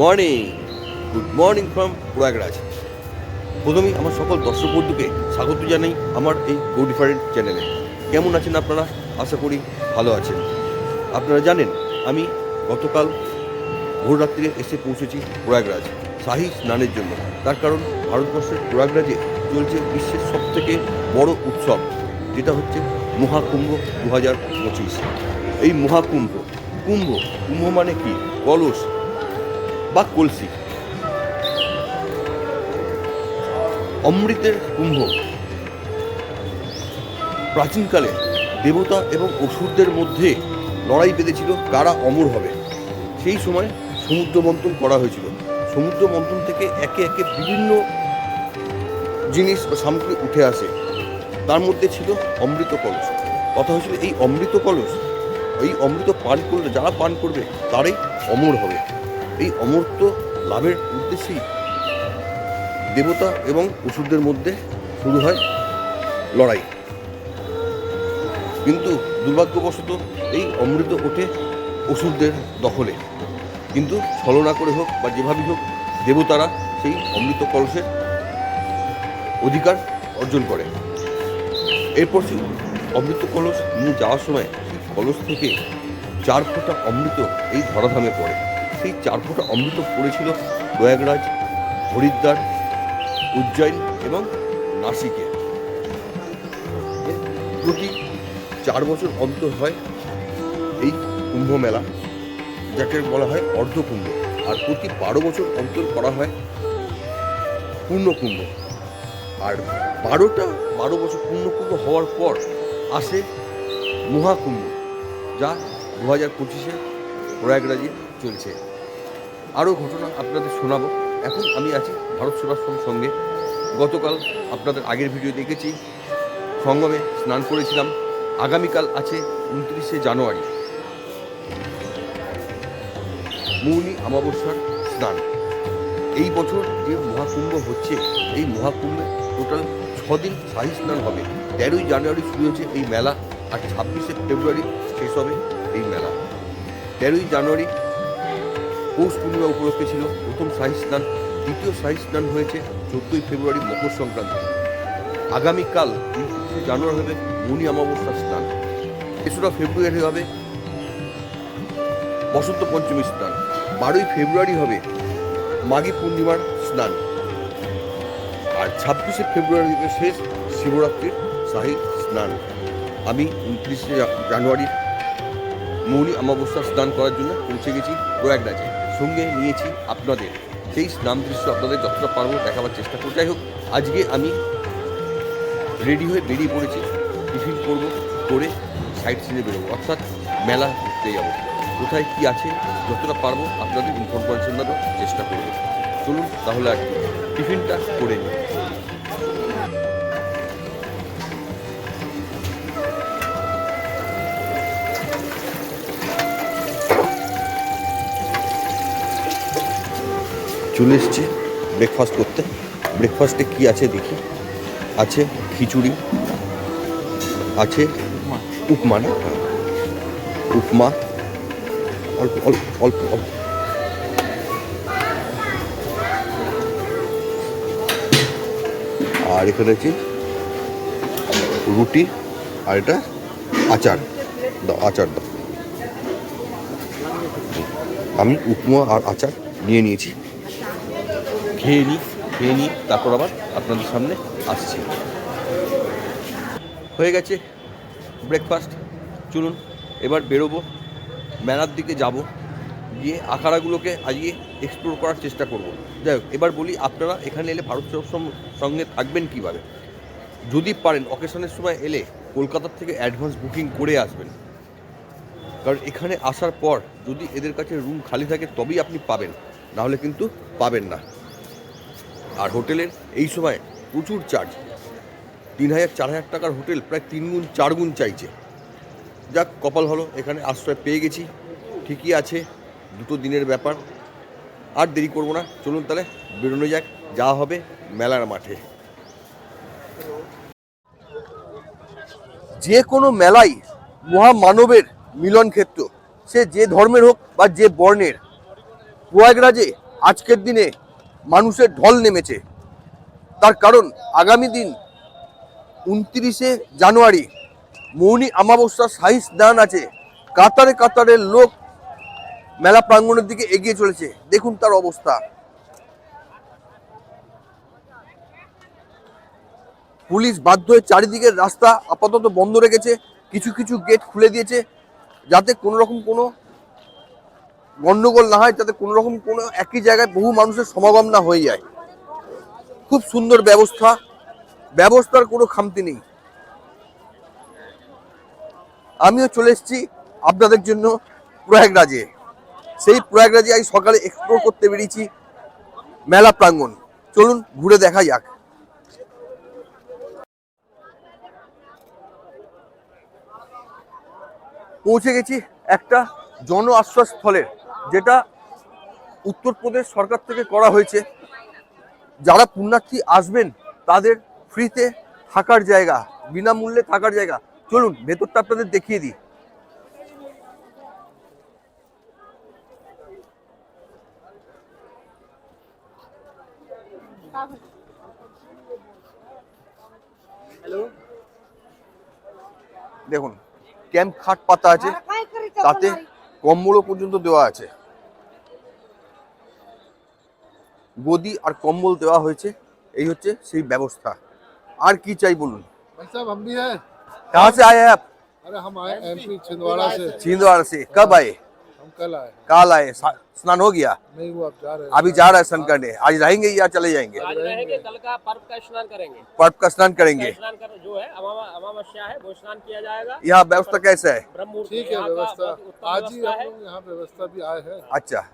Morning good morning from Prayagraj প্রথমেই আমার সকল দর্শক বন্ধুকে স্বাগত জানাই আমার এই গো ডিফারেন্ট চ্যানেলে কেমন আছেন আপনারা? আশা করি ভালো আছেন। আপনারা জানেন, আমি গতকাল ভোর রাত্রে এসে পৌঁছেছি প্রয়াগরাজ শাহী স্নানের জন্য। তার কারণ ভারতবর্ষের প্রয়াগরাজে চলছে বিশ্বের সবথেকে বড় উৎসব, যেটা হচ্ছে মহাকুম্ভ দু হাজার পঁচিশ। এই মহাকুম্ভ, কুম্ভ কুম্ভ মানে কি? কলস বা কলসি। অমৃতের কুম্ভ। প্রাচীনকালে দেবতা এবং অসুরদের মধ্যে লড়াই বেঁধেছিল কারা অমর হবে। সেই সময় সমুদ্র মন্থন করা হয়েছিল। সমুদ্র মন্থন থেকে একে একে বিভিন্ন জিনিস বা সামগ্রী উঠে আসে। তার মধ্যে ছিল অমৃত কলস। কথা হয়েছিল, এই অমৃত কলস, এই অমৃত পান করলে, যারা পান করবে, তারাই অমর হবে। এই অমরত্ব লাভের উদ্দেশ্যেই দেবতা এবং অসুরদের মধ্যে শুরু হয় লড়াই। কিন্তু দুর্ভাগ্যবশত এই অমৃত ওঠে অসুরদের দখলে। কিন্তু ছলনা করে হোক বা যেভাবেই হোক, দেবতারা সেই অমৃত কলসের অধিকার অর্জন করে। এরপর সেই অমৃত কলস নিয়ে যাওয়ার সময় সেই কলস থেকে চার ফোঁটা অমৃত এই ধরাধামে পড়ে। সেই চার ফোঁটা অমৃত পড়েছিল প্রয়াগরাজ, হরিদ্বার, উজ্জয়ন এবং নাসিকে প্রতি চার বছর অন্তর হয় এই কুম্ভ মেলা যাকে বলা হয় অর্ধকুম্ভ, আর প্রতি বারো বছর অন্তর করা হয় পূর্ণকুম্ভ। আর বারোটা, বারো বছর পূর্ণকুম্ভ হওয়ার পর আসে মহাকুম্ভ, যা দু হাজার পঁচিশে প্রয়াগরাজে চলছে। আরও ঘটনা আপনাদের শোনাবো। এখন আমি আছি ভারত সেবাশ্রম সঙ্গে। গতকাল আপনাদের আগের ভিডিও দেখেছি। সঙ্গমে স্নান করেছিলাম। আগামীকাল আছে উনত্রিশে জানুয়ারি। মৌনি অমাবস্যার স্নান। এই বছর যে মহাকুম্ভ হচ্ছে, এই মহাকুম্ভে টোটাল ছদিন শাহী স্নান হবে। তেরোই জানুয়ারি শুরু হয়েছে এই মেলা আর ছাব্বিশে ফেব্রুয়ারি শেষ হবে এই মেলা। তেরোই জানুয়ারি পৌষ পূর্ণিমা উপলক্ষে ছিল প্রথম শাহী স্নান, দ্বিতীয় শাহী স্নান হয়েছে চোদ্দোই ফেব্রুয়ারি মকর সংক্রান্তি। আগামীকাল জানুয়ারি হবে মনি অমাবস্যার স্নান। তেসরা ফেব্রুয়ারি হবে বসন্ত পঞ্চমী স্নান। বারোই ফেব্রুয়ারি হবে মাঘী পূর্ণিমার স্নান। আর ছাব্বিশে ফেব্রুয়ারি থেকে শেষ শিবরাত্রির শাহী স্নান। আমি উনত্রিশে জানুয়ারি মৌনী অমাবস্যা স্নান করার জন্য পৌঁছে গেছি প্রয়াগরাজে। সঙ্গে নিয়েছি আপনাদের। সেই নাম দৃশ্য আপনাদের যতটা পারব দেখাবার চেষ্টা করব। যাই হোক, আজকে আমি রেডি হয়ে বেরিয়ে পড়েছি। টিফিন করব, করে সাইড সিনে বেরোবো। অর্থাৎ মেলা ঘুরতে যাব। কোথায় কী আছে, যতটা পারব আপনাদের ইনফরমেশন দেওয়ার চেষ্টা করব। চলুন তাহলে আর টিফিনটা করে নিই। চলে এসছি ব্রেকফাস্ট করতে। ব্রেকফাস্টে কি আছে দেখি? আছে খিচুড়ি, আছে উপমা না। উপমা, অল্প অল্প অল্প অল্প। আর এখানে আছে রুটি আর এটা আচার দাও আচার দাও। আমি উপমা আর আচার নিয়ে নিয়েছি। খেয়ে নিই খেয়ে নিই তারপর আবার আপনাদের সামনে আসছি। হয়ে গেছে ব্রেকফাস্ট চলুন, এবার বেরোবো, মেলার দিকে যাব, গিয়ে আখাড়াগুলোকে আজকে এক্সপ্লোর করার চেষ্টা করব। যাই হোক, এবার বলি আপনারা এখানে এলে ভারত সঙ্গে থাকবেন কীভাবে? যদি পারেন অকেশনের সময় এলে কলকাতার থেকে অ্যাডভান্স বুকিং করে আসবেন। কারণ এখানে আসার পর যদি এদের কাছে রুম খালি থাকে, তবেই আপনি পাবেন। নাহলে কিন্তু পাবেন না। আর হোটেলের এই সময় প্রচুর চার্জ তিন হাজার, চার হাজার টাকার হোটেল প্রায় তিন গুণ, চার গুণ চাইছে। যাক, কপাল হলো এখানে আশ্রয় পেয়ে গেছি। ঠিকই আছে, দুটো দিনের ব্যাপার। আর দেরি করব না, চলুন তাহলে বেরোনো যাক, যা হবে মেলার মাঠে। যে কোনো মেলাই মহামানবের মিলন ক্ষেত্র, সে যে ধর্মের হোক বা যে বর্ণের। প্রয়াগরাজে আজকের দিনে মানুষের ঢল নেমেছে। তার কারণ আগামী দিন উনত্রিশে জানুয়ারি মৌনি অমাবস্যা শাহী স্নান আছে। কাতারে কাতারের লোক মেলা প্রাঙ্গণের দিকে এগিয়ে চলেছে। দেখুন তার অবস্থা। পুলিশ বাধ্য হয়ে চারিদিকের রাস্তা আপাতত বন্ধ রেখেছে। কিছু কিছু গেট খুলে দিয়েছে। যাতে কোনো রকম কোনো গন্ডগোল না হয় যাতে কোনো রকম কোনো একই জায়গায় বহু মানুষের সমাগম না হয়ে যায়। খুব সুন্দর ব্যবস্থা, ব্যবস্থার কোনো খামতি নেই। আমিও চলে এসেছি আপনাদের জন্য প্রয়াগরাজে। সেই প্রয়াগরাজে আজ সকালে এক্সপ্লোর করতে বেরিয়েছি মেলা প্রাঙ্গণ। চলুন ঘুরে দেখা যাক। পৌঁছে গেছি একটা জন আশ্বাস স্থলের। যেটা উত্তরপ্রদেশ সরকার থেকে করা হয়েছে, যারা পুণ্যার্থী আসবেন, তাদের ফ্রিতে থাকার জায়গা, বিনামূল্যে থাকার জায়গা। চলুন, ভেতরটা আপনাদের দেখিয়ে দিই। দেখুন, ক্যাম্প খাট পাতা আছে, তাতে কম্বলও পর্যন্ত দেওয়া আছে গদি আর কম্বল দেওয়া হয়েছে এই হচ্ছে সেই ব্যবস্থা আর কি চাই বলুন भाई साहब हम भी हैं कहाँ से आए हैं आप अरे हम आए एमपी छिंदवाड़ा से छिंदवाड़ा से कब आए हम कल आए काल आए स्नान हो गया? नहीं वो अब जा रहे अभी जा रहा है स्नान करने। आज रहेंगे या चले जाएँगे? आज रहेंगे। कल का पर्व का स्नान करेंगे। पर्व का स्नान करेंगे। स्नान कर जो है अमावस्या है वो स्नान किया जाएगा। यहाँ व्यवस्था कैसा है? ठीक है यहाँ व्यवस्था। आज ही हम है। लोग यहाँ व्यवस्था भी आए हैं। अच्छा।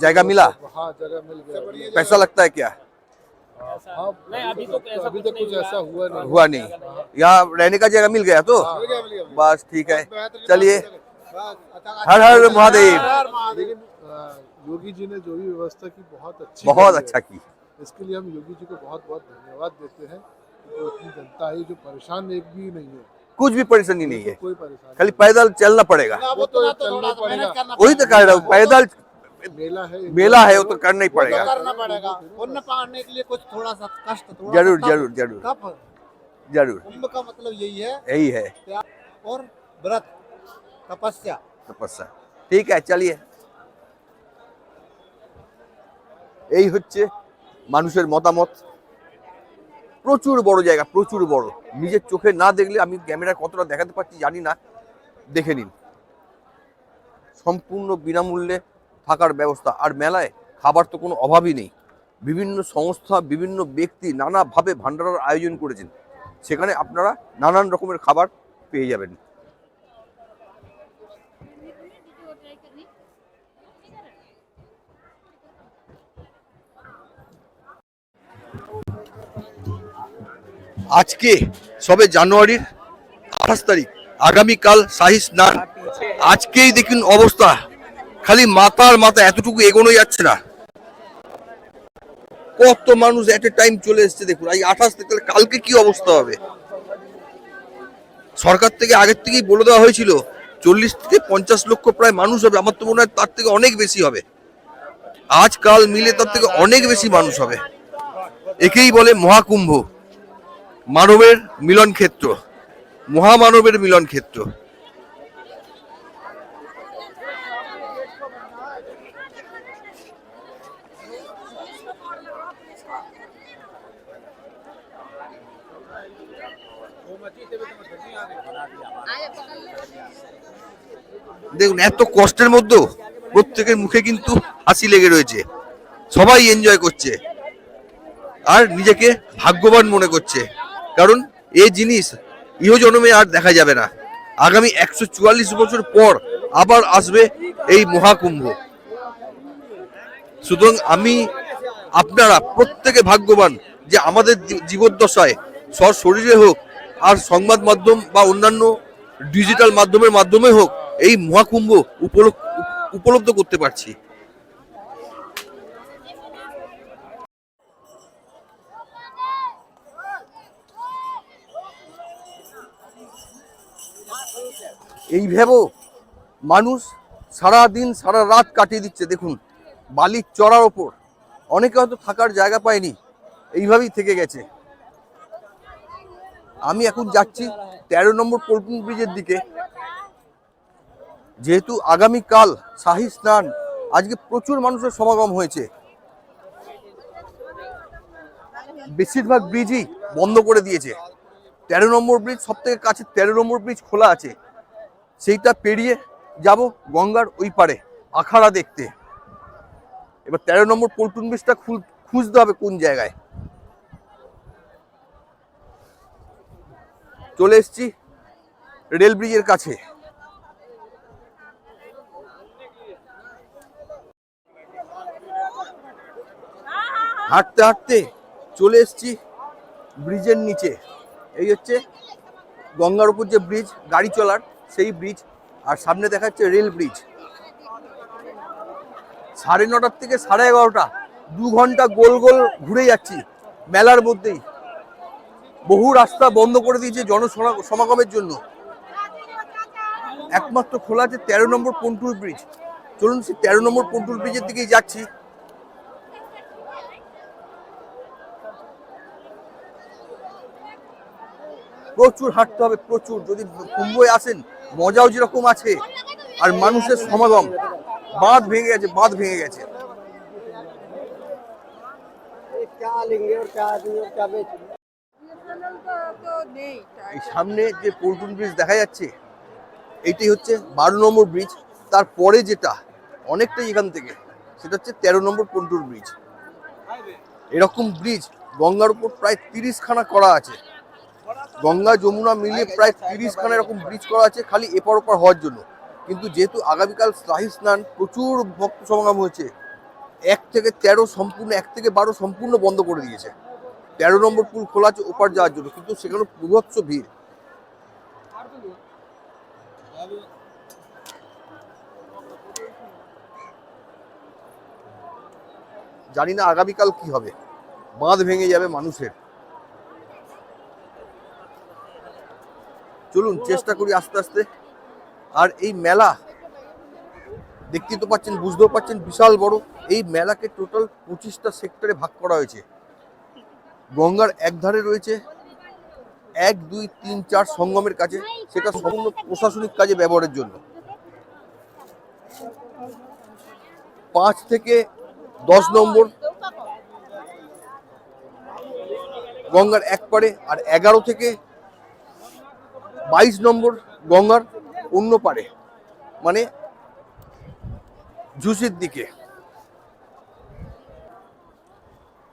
जगह मिला? हाँ जगह मिल गया। पैसा लगता है क्या? हाँ नहीं अभी तो ऐसा अभी कुछ तक कुछ ऐसा हुआ। नहीं। हुआ नहीं। यहाँ रहने का जगह मिल गया तो? बस ठीक है। चलिए। हर हर महादेव। लेकिन योगी जी ने जो भी व्यवस्था की बहुत अच्छी बहुत अच्छा की। इसके लिए हम योगी जी को बहुत बहुत धन्यवाद देते हैं। जो इतनी जनता है जो परेशान एक भी नहीं है। कुछ भी परेशानी नहीं है। कोई परेशानी खाली पैदल चलना पड़ेगा। वो तो चलना पड़ेगा। वही तो कह रहा हूँ पैदल मेला है मेला है वो तो करना ही पड़ेगा। करना पड़ेगा। पुण्य पाने के लिए कुछ थोड़ा सा कष्ट ज़रूर ज़रूर ज़रूर। ज़रूर। कुंभ का मतलब यही है। यही है। और व्रत। तपस्या তপস্যা ঠিক আছে চালিয়ে এই হচ্ছে মানুষের মতামত প্রচুর বড় জায়গা প্রচুর বড় নিজের চোখে না দেখলে আমি ক্যামেরা কতটা দেখাতে পারছি জানি না দেখে নিন সম্পূর্ণ বিনামূল্যে থাকার ব্যবস্থা আর মেলায় খাবার তো কোনো অভাবই নেই বিভিন্ন সংস্থা বিভিন্ন ব্যক্তি নানাভাবে ভান্ডারার আয়োজন করেছেন সেখানে আপনারা নানান রকমের খাবার পেয়ে যাবেন আজকে সবে জানুয়ারির আঠাশ তারিখ, আগামীকাল শাহী স্নান। আজকেই দেখুন অবস্থা। খালি মাথার মাথা এতটুকু এগোনো যাচ্ছে না। কত মানুষ এট এ টাইম চলে এসছে দেখুন। এই আঠাশ তাহলে কালকে কি অবস্থা হবে? সরকার থেকে আগের থেকেই বলে দেওয়া হয়েছিল, চল্লিশ থেকে পঞ্চাশ লক্ষ প্রায় মানুষ হবে। আমার তো মনে হয় তার থেকে অনেক বেশি হবে। আজকাল মিলে তার থেকে অনেক বেশি মানুষ হবে। একেই বলে মহাকুম্ভ। মানবের মিলন ক্ষেত্র, মহামানবের মিলন ক্ষেত্র। দেখুন, এত কষ্টের মধ্যেও প্রত্যেকের মুখে কিন্তু হাসি লেগে রয়েছে। সবাই এনজয় করছে। আর নিজেকে ভাগ্যবান মনে করছে। কারণ এই জিনিস ইহজন্মে আর দেখা যাবে না। আগামী একশো চুয়াল্লিশ বছর পর আবার আসবে এই মহাকুম্ভ। সুতরাং আমি, আপনারা প্রত্যেকে ভাগ্যবান যে আমাদের জীবদ্দশায় সব শরীরে হোক আর সংবাদ মাধ্যম বা অন্যান্য ডিজিটাল মাধ্যমের মাধ্যমে হোক এই মহাকুম্ভ উপলব্ধ করতে পারছি। এই ভেবেও মানুষ সারা দিন সারা রাত কাটিয়ে দিচ্ছে। দেখুন, বালির চড়ার ওপর। অনেকে হয়তো থাকার জায়গা পায়নি, এইভাবেই থেকে গেছে। আমি এখন যাচ্ছি তেরো নম্বর পল্টন ব্রিজের দিকে। যেহেতু আগামীকাল শাহী স্নান, আজকে প্রচুর মানুষের সমাগম হয়েছে। বেশিরভাগ ব্রিজই বন্ধ করে দিয়েছে। তেরো নম্বর ব্রিজ সব থেকে কাছে তেরো নম্বর ব্রিজ খোলা আছে। সেইটা পেরিয়ে যাব গঙ্গার ওই পারে আখাড়া দেখতে। এবার তেরো নম্বর পল্টুন ব্রিজটা খুঁজতে হবে কোন জায়গায়। চলে এসছি রেল ব্রিজের কাছে। হাঁটতে হাঁটতে চলে এসছি ব্রিজের নিচে। এই হচ্ছে গঙ্গার উপর যে ব্রিজ, গাড়ি চলার। সেই ব্রিজ আর সামনে দেখা যাচ্ছে রেল ব্রিজ সাড়ে নটার থেকে সাড়ে এগারোটা, দু ঘণ্টা গোল গোল ঘুরে যাচ্ছি মেলার মধ্যেই। বহু রাস্তা বন্ধ করে দিয়েছে জনসমা- সমাগমের জন্য। একমাত্র খোলা আছে তেরো নম্বর পন্টুর ব্রিজ চলুন সেই তেরো নম্বর পন্টুর ব্রিজের দিকেই যাচ্ছি। প্রচুর হাঁটতে হবে, প্রচুর। যদি কুম্ভে আসেন, মজাও যেরকম আছে, আর মানুষের সমাগম, বাঁধ ভেঙে গেছে, বাঁধ ভেঙে গেছে। এই সামনে যে পল্টন ব্রিজ দেখা যাচ্ছে এইটাই হচ্ছে বারো নম্বর ব্রিজ। তারপরে যেটা, অনেকটাই এখান থেকে, সেটা হচ্ছে তেরো নম্বর পল্টন ব্রিজ। এরকম ব্রিজ গঙ্গার উপর প্রায় তিরিশ খানা করা আছে। গঙ্গা যমুনা মিলিয়ে প্রায় তিরিশ খানা এরকম ব্রিজ করা আছে খালি এপার ওপার হওয়ার জন্য। কিন্তু যেহেতু আগামীকাল শাহী স্নান, প্রচুর ভক্ত সমাগম হয়েছে, এক থেকে তেরো সম্পূর্ণ, এক থেকে বারো সম্পূর্ণ বন্ধ করে দিয়েছে। তেরো নম্বর পুল খোলা আছে ওপার যাওয়ার জন্য, কিন্তু সেখানে বিভৎস ভিড়। জানি না আগামীকাল কি হবে। বাঁধ ভেঙে যাবে মানুষের। চলুন চেষ্টা করি আস্তে আস্তে। আর এই মেলা দেখতে তো পাচ্ছেন বুঝতেও পাচ্ছেন বিশাল বড়। এই মেলাকে টোটাল পঁচিশটা সেক্টরে ভাগ করা হয়েছে। গঙ্গার এক ধারে রয়েছে এক দুই তিন চার সঙ্গমের কাছে। সেটা সম্পূর্ণ প্রশাসনিক কাজে ব্যবহারের জন্য। পাঁচ থেকে দশ নম্বর। গঙ্গার এক পারে আর এগারো থেকে বাইশ নম্বর গঙ্গার অন্য পারে মানে ঝুসির দিকে।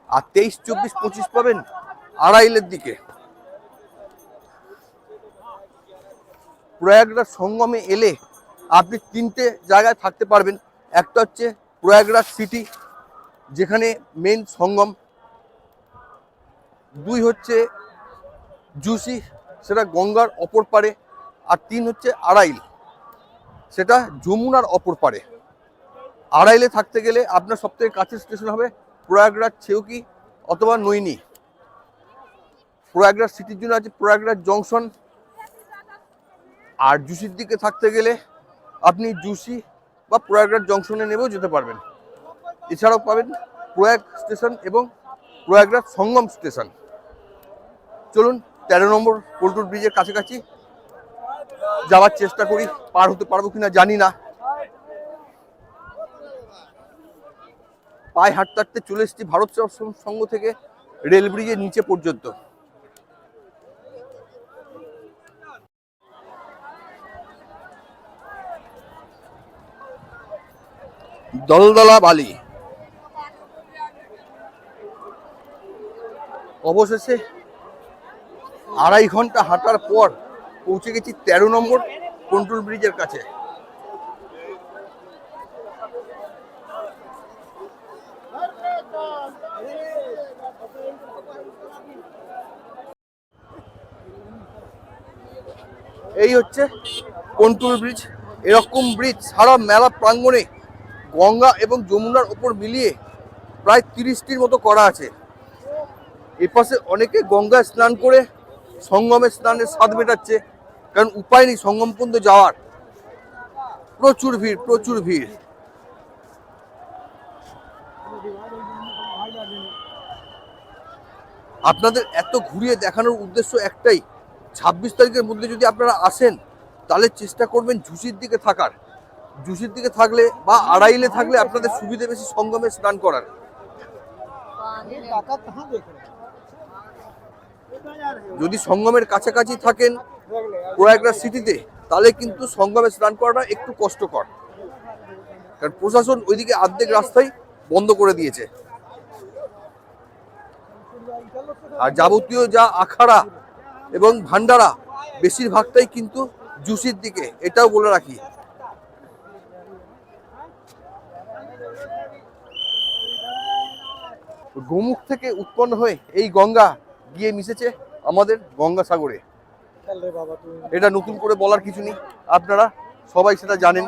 আর তেইশ, চব্বিশ, পঁচিশ পাবেন আড়াইলের দিকে। প্রয়াগরাজ সঙ্গমে এলে আপনি তিনটে জায়গায় থাকতে পারবেন। একটা হচ্ছে প্রয়াগরাজ সিটি, যেখানে মেন সঙ্গম। দুই হচ্ছে জুসি সেটা গঙ্গার অপর পারে আর তিন হচ্ছে আড়াইল। সেটা যমুনার অপর পারে। আড়াইলে থাকতে গেলে আপনার সবথেকে কাছের স্টেশন হবে প্রয়াগরাজ ছেউকি অথবা নৈনি। প্রয়াগরাজ সিটির জন্য আছে প্রয়াগরাজ জংশন আর জুসির দিকে থাকতে গেলে আপনি জুসি বা প্রয়াগরাজ জংশনে নেবেও যেতে পারবেন। এছাড়াও পাবেন প্রয়াগ স্টেশন এবং প্রয়াগরাজ সঙ্গম স্টেশন চলুন তেরো নম্বর পল্টুর ব্রিজের কাছাকাছি যাওয়ার চেষ্টা করি, পার হতে পারব কিনা জানি না। পায়ে হাঁটতে হাঁটতে চলে এসেছি ভারত সংঘ থেকে রেল ব্রিজের নিচে পর্যন্ত। দলদলা বালি। অবশেষে আড়াই ঘণ্টা হাঁটার পর পৌঁছে গেছি তেরো নম্বর কন্ট্রোল ব্রিজের কাছে। এই হচ্ছে কন্ট্রোল ব্রিজ। এরকম ব্রিজ সারা মেলা প্রাঙ্গণে গঙ্গা এবং যমুনার ওপর মিলিয়ে প্রায় তিরিশটির মতো করা আছে। এপাশে অনেকে গঙ্গায় স্নান করে সঙ্গমে স্নানের স্বাদ মেটাচ্ছে, কারণ উপায় নেই সঙ্গম পর্যন্ত যাওয়ার। প্রচুর ভিড় প্রচুর ভিড়। আপনাদের এত ঘুরিয়ে দেখানোর উদ্দেশ্য একটাই, ছাব্বিশ তারিখের মধ্যে যদি আপনারা আসেন, তাহলে চেষ্টা করবেন ঝুষির দিকে থাকার। ঝুষির দিকে থাকলে বা আড়াইলে থাকলে আপনাদের সুবিধে বেশি সঙ্গমে স্নান করার। যদি সঙ্গমের কাছাকাছি থাকেন প্রয়াগরাজ সিটিতে, তাহলে কিন্তু সঙ্গমে স্নান করাটা একটু কষ্টকর। কারণ প্রশাসন ওইদিকে অর্ধেক রাস্তায় বন্ধ করে দিয়েছে। আর যাবতীয় যা আখাড়া এবং ভান্ডারা, বেশিরভাগটাই কিন্তু জুসির দিকে, এটাও বলে রাখি। গোমুখ থেকে উৎপন্ন হয়ে এই গঙ্গা গিয়ে মিশেছে আমাদের গঙ্গাসাগরে। এটা নতুন করে বলার কিছু নেই। আপনারা সবাই সেটা জানেন।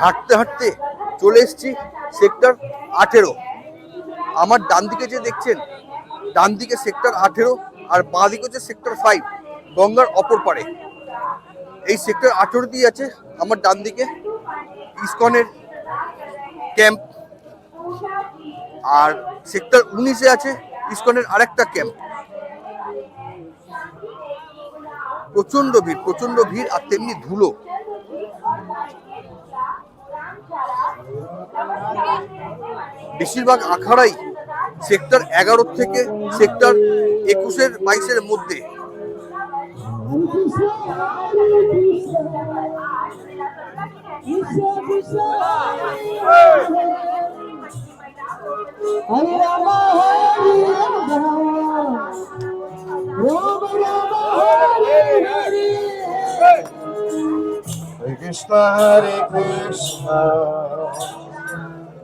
হাঁটতে হাঁটতে চলে এসেছি সেক্টর আঠেরো। আমার ডান দিকে যে দেখছেন, ডান দিকে সেক্টর আঠেরো আর বাঁ দিকে হচ্ছে সেক্টর ফাইভ গঙ্গার অপর পারে। এই সেক্টর আঠেরো দিয়ে আছে আমার ডান দিকে ইসকনের ক্যাম্প। আর সেক্টর উনিশে আছে ইসকনের আরেকটা ক্যাম্প। প্রচণ্ড ভিড় প্রচণ্ড ভিড় আর তেমনি ধুলো। বেশিরভাগ আখাড়াই সেক্টর এগারো থেকে সেক্টর একুশের বাইশের মধ্যে। Hare Rama Hare Rama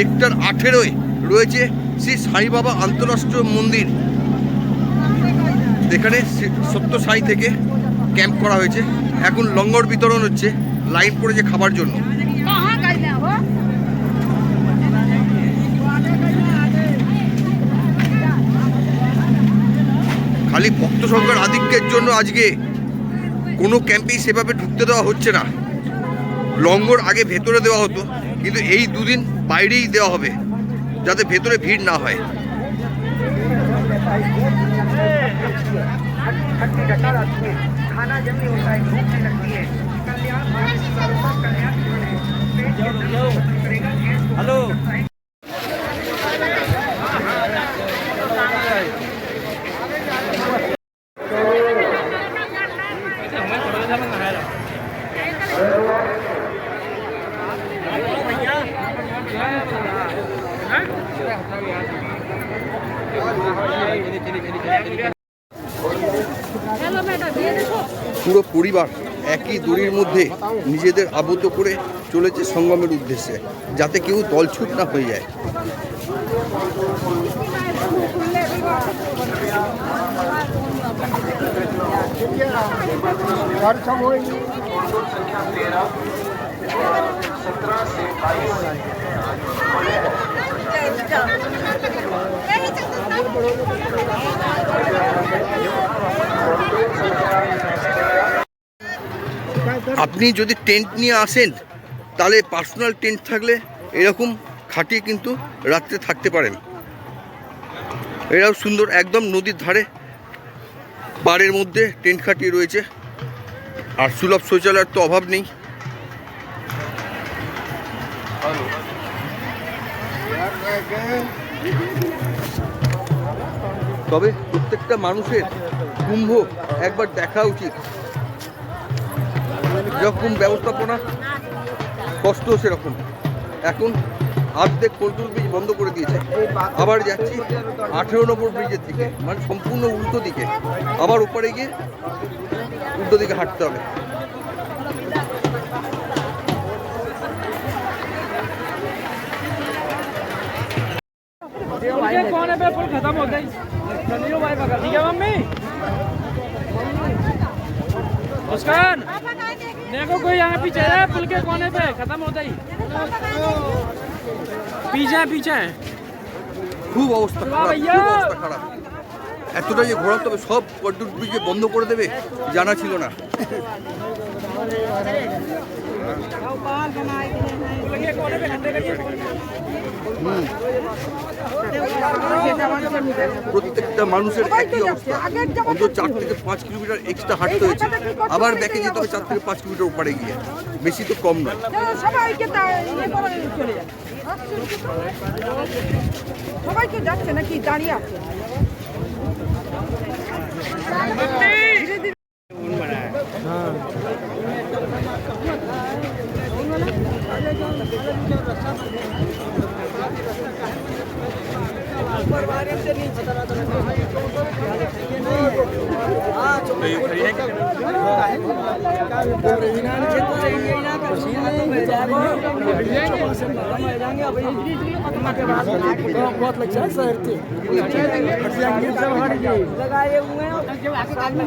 sector আঠেরোয় রয়েছে শ্রী সাই বাবা আন্তরাষ্ট্রীয় মন্দির। এখানে সত্য সাই থেকে ক্যাম্প করা হয়েছে। এখন লঙ্গর বিতরণ হচ্ছে, লাইন পড়েছে খাবার জন্য। খালি ভক্ত সংখ্যার আধিক্যের জন্য আজকে কোনো ক্যাম্পেই সেভাবে ঢুকতে দেওয়া হচ্ছে না। লঙ্গর আগে ভেতরে দেওয়া হতো, কিন্তু এই দুদিন বাইরেই দেওয়া হবে যাতে ভেতরে ভিড় না হয়। हेलो পরিবার একই দড়ির মধ্যে নিজেদের আবদ্ধ করে চলেছে সঙ্গমের উদ্দেশ্যে, যাতে কেউ দলছুট না হয়ে যায়। আপনি যদি টেন্ট নিয়ে আসেন, তাহলে পার্সোনাল টেন্ট থাকলে এরকম খাটিয়ে কিন্তু রাত্রে থাকতে পারেন। এরাও সুন্দর, একদম নদীর ধারে পাড়ের মধ্যে টেন্ট খাটিয়ে রয়েছে। আর সুলভ শৌচালয়ের তো অভাব নেই। তবে প্রত্যেকটা মানুষের কুম্ভ একবার দেখা উচিত। যেরকম ব্যবস্থাপনা কষ্ট সেরকম এখন অর্ধেক কোল্টুল ব্রিজ বন্ধ করে দিয়েছে আবার যাচ্ছি আঠেরো নম্বর ব্রিজের দিকে মানে সম্পূর্ণ উল্টো দিকে আবার ওপারে গিয়ে উল্টো দিকে হাঁটতে হবে ये कौन है पे पुल खत्म हो गई चलियो भाई पकड़ ठीक है मम्मी मुस्कान देखो कोई यहाँ पीछे है पुल के कोने पे खत्म हो गई पीछे है, पीछे है। খুব অবস্থা খারাপ ভাইয়া! খুব অবস্থা খারাপ এতটা যে ঘোরাতে হবে সব কোল্টুল ব্রিজে বন্ধ করে দেবে জানা ছিল না প্রত্যেকটা মানুষের একই অবস্থা। অন্তত চার থেকে পাঁচ কিলোমিটার এক্সট্রা হাঁটতে হয়েছে। আবার দেখে যেতে হবে চার থেকে পাঁচ কিলোমিটার উপরে গিয়ে। বেশি তো কম নয়। সবাই ইয়ে যাচ্ছে নাকি দাঁড়িয়ে আছে?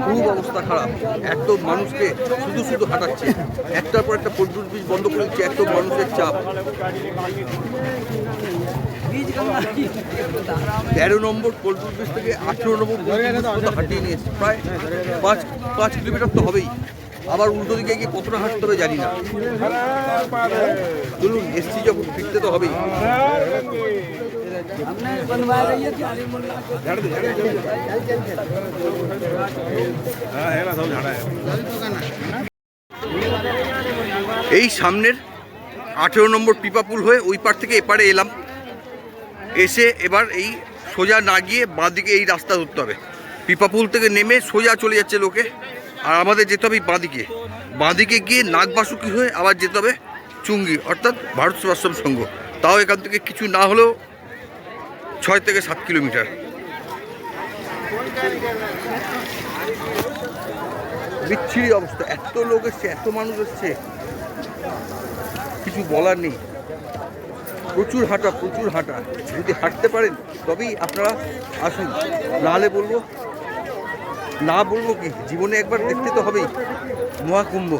খুব অবস্থা খারাপ। এত মানুষকে শুধু শুধু হাঁটাচ্ছে। একটার পর একটা পর্যটন ব্রিজ বন্ধ করে দিচ্ছে এত মানুষের চাপ। তেরো নম্বর পল্টন ব্রিজ থেকে আঠেরো নম্বর হাঁটিয়ে নিয়েছে প্রায় পাঁচ পাঁচ কিলোমিটার তো হবেই। আবার উল্টো দিকে গিয়ে কতটা হাঁটতে হবে জানি না। চলুন এসছি যখন, ফিরতে তো হবেই। এই সামনের আঠেরো নম্বর পিপাপুল হয়ে ওই পার থেকে এপারে এলাম। এসে এবার এই সোজা না গিয়ে বাঁদিকে এই রাস্তা ধরতে হবে। পিপাপুল থেকে নেমে সোজা চলে যাচ্ছে লোকে। আর আমাদের যেতে হবে বাঁদিকে। বাঁদিকে গিয়ে নাগবাসুকি হয়ে আবার যেতে হবে চুঙ্গি, অর্থাৎ ভারত সেবাশ্রম সংঘ। তাও এখান থেকে কিছু না হলেও ছয় থেকে সাত কিলোমিটার। বিচ্ছিরি অবস্থা। এত লোক এসছে, এত মানুষ এসছে। কিছু বলার নেই। প্রচুর হাঁটা প্রচুর হাঁটা। যদি হাঁটতে পারেন, তবেই আপনারা আসুন। নাহলে বলব, না বলব কি, জীবনে একবার দেখতে তো হবেই। মহাকুম্ভ।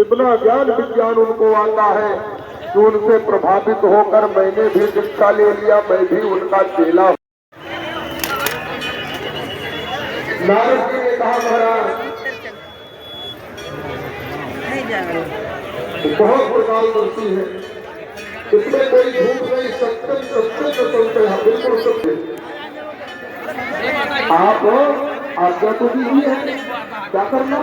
इतना ज्ञान विज्ञान उनको आता है कि उनसे प्रभावित होकर मैंने भी शिक्षा ले लिया मैं भी उनका चेला हूँ। नारद जी ने कहा महाराज बहुत प्रकार दर्शी है। इसमें कोई झूठ नहीं सत्य सत्य तो चलते हैं बिल्कुल सत्य। आप आज्ञा तो दीजिए क्या करना?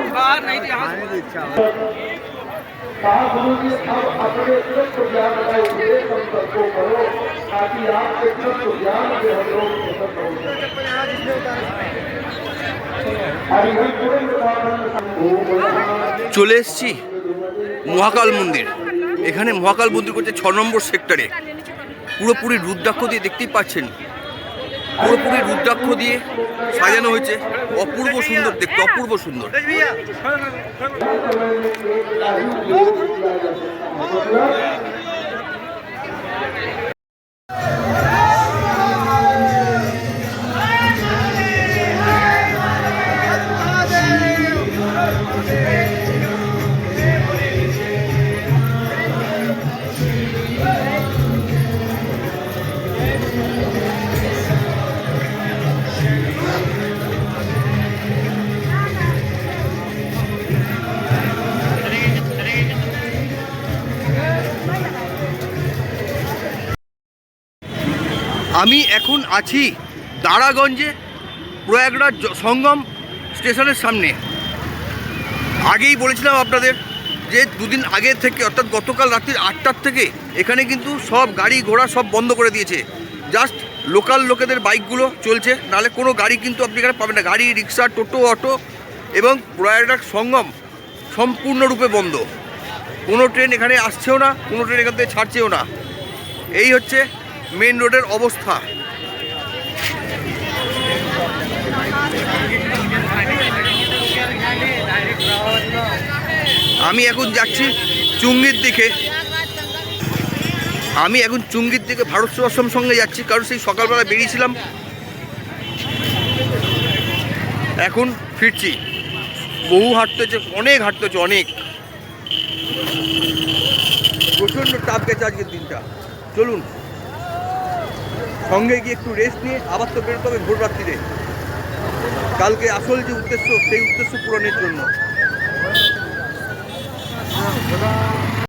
कहा गुरु जी अब अपने तत्व ज्ञान का उपदेश हम सबको करो ताकि आपके तत्व ज्ञान से हम लोग प्रसन्न हो जाएं। हरिहर पूर्ण চলে এসছি মহাকাল মন্দির এখানে মহাকাল মন্দির করছে ছ নম্বর সেক্টরে পুরোপুরি রুদ্রাক্ষ দিয়ে দেখতেই পাচ্ছেন পুরোপুরি রুদ্রাক্ষ দিয়ে সাজানো হয়েছে। অপূর্ব সুন্দর দেখতে অপূর্ব সুন্দর। এখন আছি দারাগঞ্জে, প্রয়াগরাজ সঙ্গম স্টেশনের সামনে। আগেই বলেছিলাম আপনাদের যে দুদিন আগে থেকে, অর্থাৎ গতকাল রাত্রির আটটার থেকে এখানে কিন্তু সব গাড়ি ঘোড়া সব বন্ধ করে দিয়েছে। জাস্ট লোকাল লোকেদের বাইকগুলো চলছে, নাহলে কোনো গাড়ি কিন্তু আপনি এখানে পাবেন না। গাড়ি, রিক্সা, টোটো, অটো এবং প্রয়াগরাজ সঙ্গম সম্পূর্ণরূপে বন্ধ। কোনো ট্রেন এখানে আসছেও না, কোনো ট্রেন এখান থেকে ছাড়ছেও না। এই হচ্ছে মেন রোডের অবস্থা। আমি এখন যাচ্ছি চুঙ্গির দিকে। আমি এখন চুঙ্গির দিকে ভারত সেবাশ্রম সঙ্গে যাচ্ছি, কারণ সেই সকালবেলা বেরিয়েছিলাম। এখন ফিরছি। বহু হাঁটতে হচ্ছে অনেক হাঁটতে হচ্ছে অনেক। প্রচণ্ড টাপ গেছে আজকের দিনটা। চলুন। সঙ্গে গিয়ে একটু রেস্ট নিয়ে আবার তো বেরোতে হবে ভোর রাত্রিরে কালকে আসল যে উদ্দেশ্য, সেই উদ্দেশ্য পূরণের জন্য। 그냥 제가